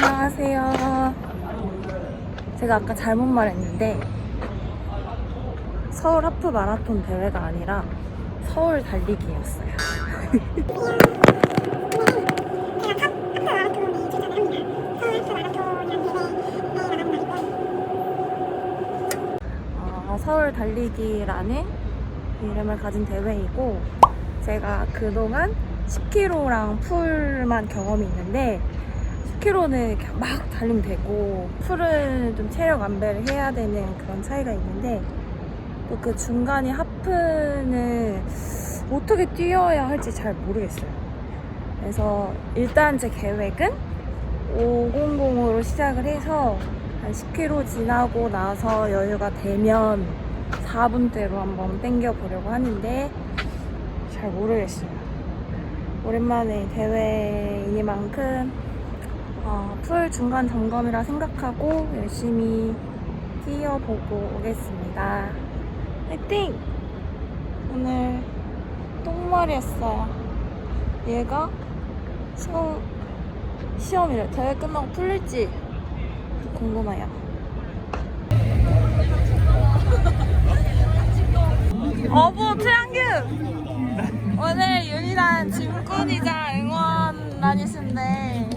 안녕하세요. 제가 아까 잘못 말했는데 서울 하프 마라톤 대회가 아니라 서울 달리기였어요. 어, 서울 달리기라는 이름을 가진 대회이고 제가 그동안 10km랑 풀만 경험이 있는데 10km는 그냥 막 달리면 되고 풀은 좀 체력 안배를 해야 되는 그런 차이가 있는데 또 그 중간에 하프는 어떻게 뛰어야 할지 잘 모르겠어요. 그래서 일단 제 계획은 500으로 시작을 해서 한 10km 지나고 나서 여유가 되면 4분대로 한번 땡겨 보려고 하는데 잘 모르겠어요. 오랜만에 대회이니만큼 어, 풀 중간 점검이라 생각하고 열심히 뛰어보고 오겠습니다. 화이팅! 오늘 똥말이었어요. 얘가 시험, 시험이래. 대회 끝나고 풀릴지 궁금해요. 어부 최양규! 오늘 윤희단 짐꾼이자 응원단이신데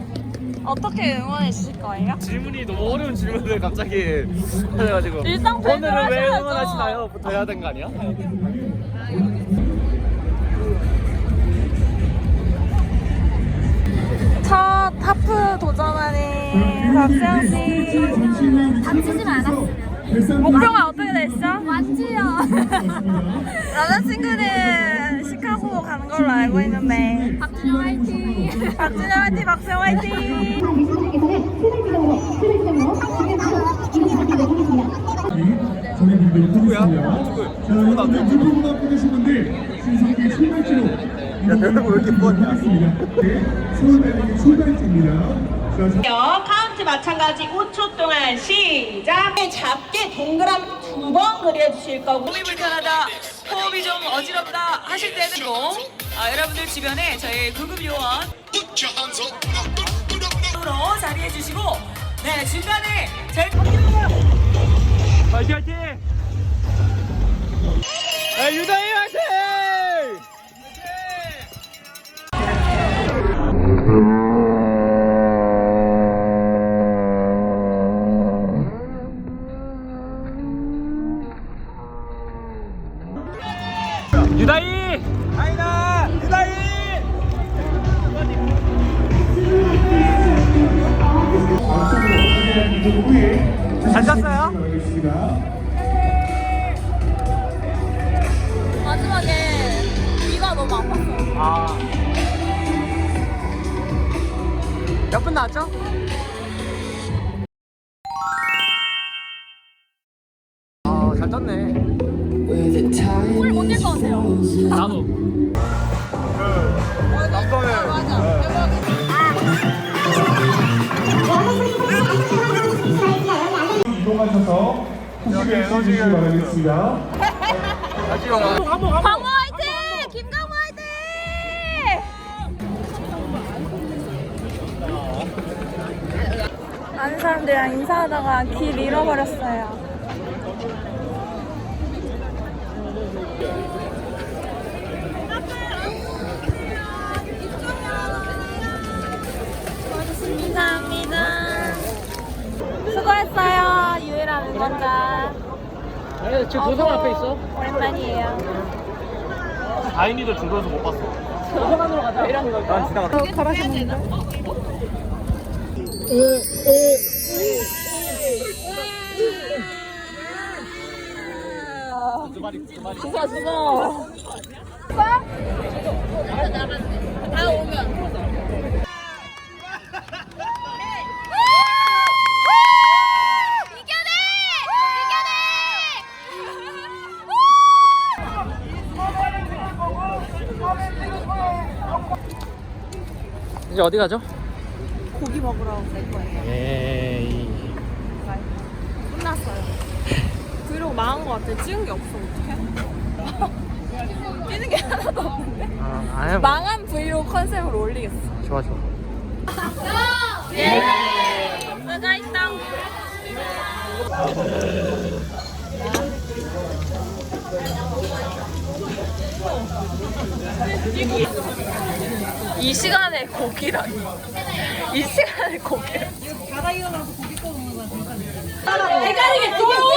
어떻게 응원해 주실 거예요? 질문이 너무 어려운 질문을 갑자기 해가지고 일상 오늘은 왜 하셔야죠. 응원하시나요? 부터 해야 되는 거 아니야? 첫 하프 도전하는 박세영 씨 다치지는 않았어요. 목표가 어떻게 되시죠? 맞지요. 남자친구는 가는 걸로 알고 있는데 박준영 화이팅. 박준영 화이팅 박세영 화이팅 누구야? 자, 여러분 유튜브 앞에 계신 분들 신성기 출발지로 야, 내가 왜 이렇게 뻔냐? 서울 달리기 출발지입니다. 자, 카운트 마찬가지 5초 동안 시작 잡게 동그라미 두 번 그려주실 거고 호흡이 불편하다, 호흡이 좀 어지럽다 하실 때는 아, 여러분들 주변에 저희 구급 요원 으로 자리해 주시고 네 중간에 제일 화이팅 화이팅! 야, 유다희 화이팅! 하게 이동 후에 잘 잤어요? 마지막에 귀가 너무 아팠어요 아. 몇 분 나왔죠? 아, 잘 떴네. 꿀못뛸것 같아요 나도. 그, 남편을. 이동하셔서 후식을 해주시기 바라겠습니다. 광호 화이팅! 김강호 화이팅! 아는 사람들이랑 인사하다가 길 잃어버렸어요 아니, 지금 도성 앞에 있어. 오랜만이에요 다인이도 중도에서 못 봤어. 도서관으로 가자. 이러는 걸까? 난 지나갔어. 죽어 죽어 이제 어디 가죠? 고기 먹으러 갈 거예요 에이. 끝났어요 브이로그 망한 거 같아 찍은 게 없어 어떡해 뛰는 게 하나도 없는데? 아, 아야. 망한 브이로그 컨셉으로 올리겠어. 좋아, 좋아. 나가 있다. 이 시간에 고기라니. 이 시간에 고기라니. 헷갈리겠어.